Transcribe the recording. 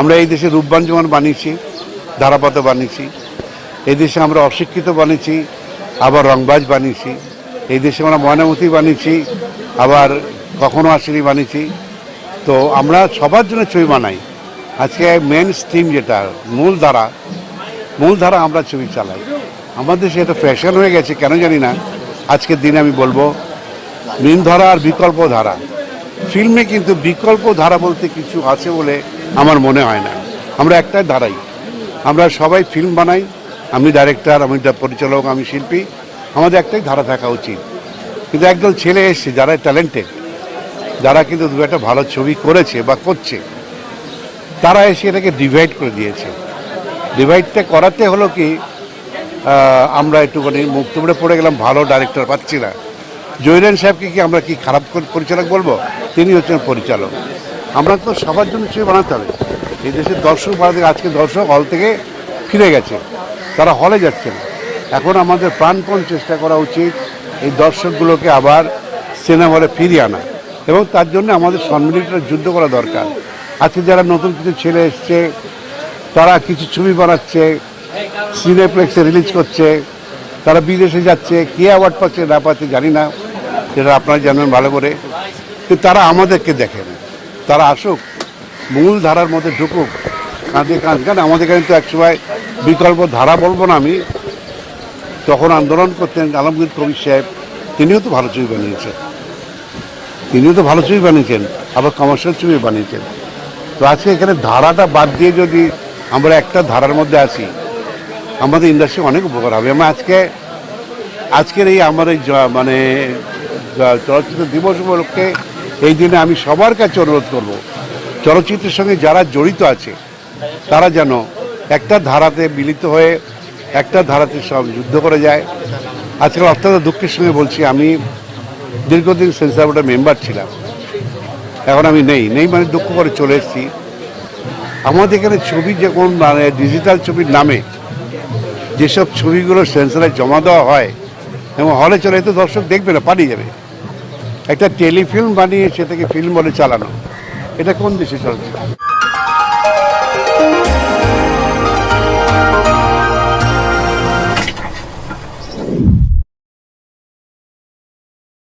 আমরা এই দেশে রূপবাঞ্জমান বানিয়েছি, ধারাপাত বানিয়েছি, এই দেশে আমরা অশিক্ষিত বানিয়েছি, আবার রংবাজ বানিয়েছি, এই দেশে আমরা ময়নামতি বানিয়েছি, আবার কখনো আসেনি বানিয়েছি। তো আমরা সবার জন্য ছবি বানাই। আজকে মেন স্ট্রিম যেটা, মূল ধারা মূল ধারা আমরা ছবি চালাই। আমাদের সেটা ফ্যাশন হয়ে গেছে, কেন জানি না। আজকের দিনে আমি বলব মেন ধারা আর বিকল্প ধারা। ফিল্মে কিন্তু বিকল্প ধারা বলতে কিছু আছে বলে আমার মনে হয় না। আমরা একটাই দাঁড়াই আমরা সবাই ফিল্ম বানাই। আমি ডাইরেক্টর আমি পরিচালক, আমি শিল্পী। আমাদের একটাই ধারা থাকা উচিত। কিন্তু একদল ছেলে এসছে যারা ট্যালেন্টেড যারা কিন্তু দু একটা ভালো ছবি করেছে বা করছে, তারা এসে এটাকে ডিভাইড করে দিয়েছে। ডিভাইডটা করাতে হলো কি আমরা একটুখানি মুখ তুবড়ে পড়ে গেলাম, ভালো ডাইরেক্টর পাচ্ছি না। জয়রান সাহেবকে কি আমরা কি খারাপ পরিচালক বলব? তিনি হচ্ছেন পরিচালক। আমরা তো সবার জন্য ছবি বানাতে হবে। এই দেশের দর্শক বাড়াতে আজকে দর্শক হল থেকে ফিরে গেছে। তারা হলে যাচ্ছে না এখন আমাদের প্রাণপণ চেষ্টা করা উচিত এই দর্শকগুলোকে আবার সিনেমা হলে ফিরিয়ে আনা। এবং তার জন্য আমাদের সম্মিলিত যুদ্ধ করা দরকার। আজকে যারা নতুন কিছু ছেলে এসছে, তারা কিছু ছবি বানাচ্ছে সিনেপ্লেক্সে রিলিজ করছে, তারা বিদেশে যাচ্ছে, কে অ্যাওয়ার্ড পাচ্ছে না পাচ্ছে জানি না। সেটা আপনারা জানেন ভালো করে। কিন্তু তারা আমাদেরকে দেখেন তারা আসুক, মূল ধারার মধ্যে ঢুকুক, কাঁধে কাঁধ কারণ আমাদের কিন্তু একসময় বিকল্প ধারা বলব না আমি। তখন আন্দোলন করতেন আলমগীর কবির সাহেব, তিনিও তো ভালো ছবি বানিয়েছেন। তিনিও তো ভালো ছবি বানিয়েছেন, আবার কমার্শিয়াল ছবি বানিয়েছেন। তো আজকে এখানে ধারাটা বাদ দিয়ে যদি আমরা একটা ধারার মধ্যে আসি আমাদের ইন্ডাস্ট্রি অনেক উপকার হবে। আমি আজকে, আজকের এই আমার এই মানে চলচ্চিত্র দিবস উপলক্ষে এই দিনে আমি সবার কাছে অনুরোধ করব, চলচ্চিত্রের সঙ্গে যারা জড়িত আছে, তারা যেন একটা ধারাতে মিলিত হয়ে একটা ধারাতে সব যুদ্ধ করে যায়। আজকাল অত্যন্ত দুঃখের সঙ্গে বলছি, আমি দীর্ঘদিন সেন্সার বোর্ডের মেম্বার ছিলাম। এখন আমি নেই নেই মানে দুঃখ করে চলে এসেছি। আমাদের এখানে ছবি যখন মানে ডিজিটাল ছবির নামে যেসব ছবিগুলো সেন্সারে জমা দেওয়া হয়, এবং হলে চলে তো দর্শক দেখবে না, পালিয়ে যাবে। একটা টেলিফিল্ম বানিয়ে সেটাকে ফিল্ম বলে চালানো। এটা কোন দেশে চলছে?